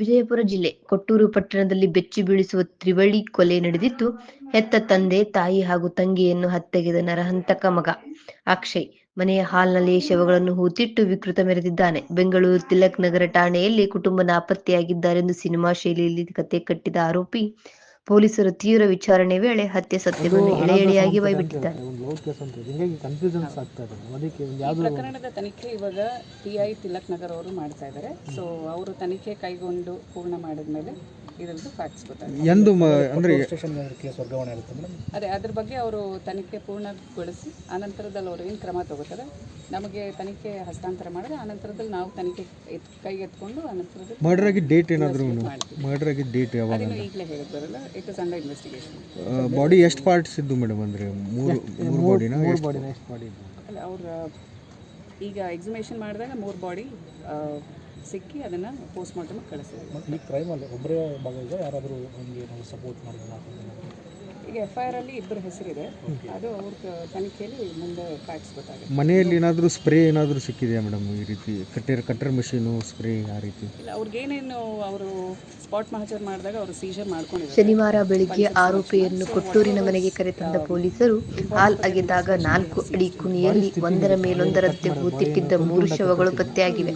ವಿಜಯಪುರ ಜಿಲ್ಲೆ ಕೊಟ್ಟೂರು ಪಟ್ಟಣದಲ್ಲಿ ಬೆಚ್ಚಿ ಬೀಳಿಸುವ ತ್ರಿವಳಿ ಕೊಲೆ ನಡೆದಿದ್ದು ಹೆತ್ತ ತಂದೆ ತಾಯಿ ಹಾಗೂ ತಂಗಿಯನ್ನು ಹತ್ಯೆಗೆದ ನರಹಂತಕ ಮಗ ಅಕ್ಷಯ್ ಮನೆಯ ಹಾಲ್ನಲ್ಲಿ ಶವಗಳನ್ನು ಹೂತಿಟ್ಟು ವಿಕೃತ ಮೆರೆದಿದ್ದಾನೆ. ಬೆಂಗಳೂರು ತಿಲಕ್ ನಗರ ಠಾಣೆಯಲ್ಲಿ ಕುಟುಂಬ ನಾಪತ್ತೆಯಾಗಿದ್ದಾರೆಂದು ಸಿನಿಮಾ ಶೈಲಿಯಲ್ಲಿ ಕತೆ ಕಟ್ಟಿದ ಆರೋಪಿ ಪೊಲೀಸರು ತೀವ್ರ ವಿಚಾರಣೆ ವೇಳೆ ಹತ್ಯೆ ಸತ್ಯವನ್ನು ಎಳೆ ಎಳೆಯಾಗಿ ಬಾಯ್ಬಿಟ್ಟಿದ್ದಾರೆ ಒಂದು ಲೋಡ್ ಕೇಸ್ ಅಂತ ಇದೆ ಹಿಂಗಾಗಿ ಕನ್ಫ್ಯೂಷನ್ಸ್ ಆಗ್ತಾ ಇದೆ. ಅದಕ್ಕೆ ಈ ಯಾವುದು ಪ್ರಕರಣದ ತನಿಖೆ ಇವಾಗ ಪಿ ಐ ತಿಲಕ್ ನಗರ್ ಅವರು ಮಾಡ್ತಾ ಇದ್ದಾರೆ ಸೊ ಅವರು ತನಿಖೆ ಕೈಗೊಂಡು ಪೂರ್ಣ ಮಾಡಿದ್ಮೇಲೆ ಇದರದ್ದು ಫ್ಯಾಕ್ಟ್ಸ್ ಗೊತ್ತಾಗುತ್ತೆ ಎಂದು ಅಂದ್ರೆ ಅಂದರೆ ಕೇಸ್ ವರ್ಗಾವಣೆ ಆಗುತ್ತೆ ಮೇಡಮ್. ಅದೇ ಅದ್ರ ಬಗ್ಗೆ ಅವರು ತನಿಖೆ ಪೂರ್ಣಗೊಳಿಸಿ ಆನಂತರದಲ್ಲಿ ಅವರು ಏನು ಕ್ರಮ ತಗೋತಾರೆ ನಮಗೆ ತನಿಖೆ ಹಸ್ತಾಂತರ ಮಾಡಿದ್ರೆ ಆನಂತರದಲ್ಲಿ ನಾವು ತನಿಖೆ ಎತ್ ಕೈಗೆತ್ಕೊಂಡು ಆನಂತರದಲ್ಲಿ ಮರ್ಡರ್ ಆಗಿ ಡೇಟ್ ಏನಾದರೂ ಮರ್ಡರ್ ಆಗಿ ಡೇಟ್ ಯಾವಾಗ ಅದನ್ನು ಈಗಲೇ ಹೇಳಕ್ ಬರಲ್ಲ it is under investigation body ಎಷ್ಟು ಪಾರ್ಟ್ಸ್ ಇದ್ದು ಮೇಡಮ್ ಅಂದರೆ? ಮೂರು ಮೂರು ಬಾಡಿನ ಮೂರು ಬಾಡಿನ ಎಷ್ಟು ಬಾಡಿ ಅಲ್ಲ ಅವ್ರ ಈಗ ಎಕ್ಸಿಮೇಷನ್ ಮಾಡಿದಾಗ ಮೂರು ಬಾಡಿ ಸಿಕ್ಕಿ ಅದನ್ನು ಪೋಸ್ಟ್ ಮಾರ್ಟಮ್ ಕಳಿಸಿದ್ವಿ ಈ ಕ್ರೈಮಲ್ಲಿ ಒಬ್ಬರೇ ಇದೆ ಯಾರಾದರೂ ನಿಮಗೆ ನಾವು ಸಪೋರ್ಟ್ ಮಾಡಿದ್ರು ಈಗ ಎಫ್ ಐ ಆರ್ ಅಲ್ಲಿ ಇಬ್ಬರು ಹೆಸರಿದೆ. ಅದು ಅವ್ರ ತನಿಖೆಯಲ್ಲಿ ಮುಂದೆ ಫ್ಯಾಕ್ಟ್ಸ್ ಗೊತ್ತಾಗುತ್ತೆ. ಮನೆಯಲ್ಲಿ ಏನಾದರೂ ಸ್ಪ್ರೇ ಏನಾದರೂ ಸಿಕ್ಕಿದೆಯಾ ಮೇಡಮ್ ಈ ರೀತಿ? ಕಟ್ಟರ್ ಕಟ್ಟರ್ ಮಷೀನು ಸ್ಪ್ರೇ ಆ ರೀತಿ? ಇಲ್ಲ ಅವ್ರಿಗೇನೇನು ಅವರು ಸ್ಪಾಟ್ ಮಹಜರ್ ಮಾಡಿದಾಗ ಅವರು ಸೀಜರ್ ಮಾಡ್ಕೊಂಡಿದ್ದಾರೆ. ಶನಿವಾರ ಬೆಳಿಗ್ಗೆ ಆರೋಪಿಯನ್ನು ಕೊಟ್ಟೂರಿನ ಮನೆಗೆ ಕರೆತಂದ ಪೊಲೀಸರು ಹಾಲ್ ಅಗೆದಾಗ ನಾಲ್ಕು ಅಡಿ ಕುಣಿಯಲ್ಲಿ ಒಂದರ ಮೇಲೊಂದರಂತೆ ಹೂತಿಟ್ಟಿದ್ದ ಮೂರು ಶವಗಳು ಪತ್ತೆಯಾಗಿವೆ.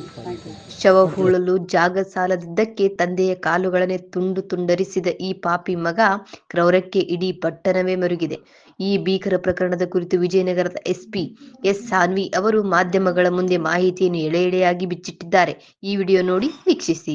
ಶವ ಹೂಳಲು ಜಾಗ ಸಾಲದಿದ್ದಕ್ಕೆ ತಂದೆಯ ಕಾಲುಗಳನ್ನೇ ತುಂಡು ತುಂಡರಿಸಿದ ಈ ಪಾಪಿ ಮಗ ಕ್ರೌರಕ್ಕೆ ಇಡೀ ಪಟ್ಟಣವೇ ಮರುಗಿದೆ. ಈ ಭೀಕರ ಪ್ರಕರಣದ ಕುರಿತು ವಿಜಯನಗರದ ಎಸ್ಪಿ ಎಸ್ ಸಾನ್ವಿ ಅವರು ಮಾಧ್ಯಮಗಳ ಮುಂದೆ ಮಾಹಿತಿಯನ್ನು ಎಳೆ ಎಳೆಯಾಗಿ ಬಿಚ್ಚಿಟ್ಟಿದ್ದಾರೆ. ಈ ವಿಡಿಯೋ ನೋಡಿ ವೀಕ್ಷಿಸಿ.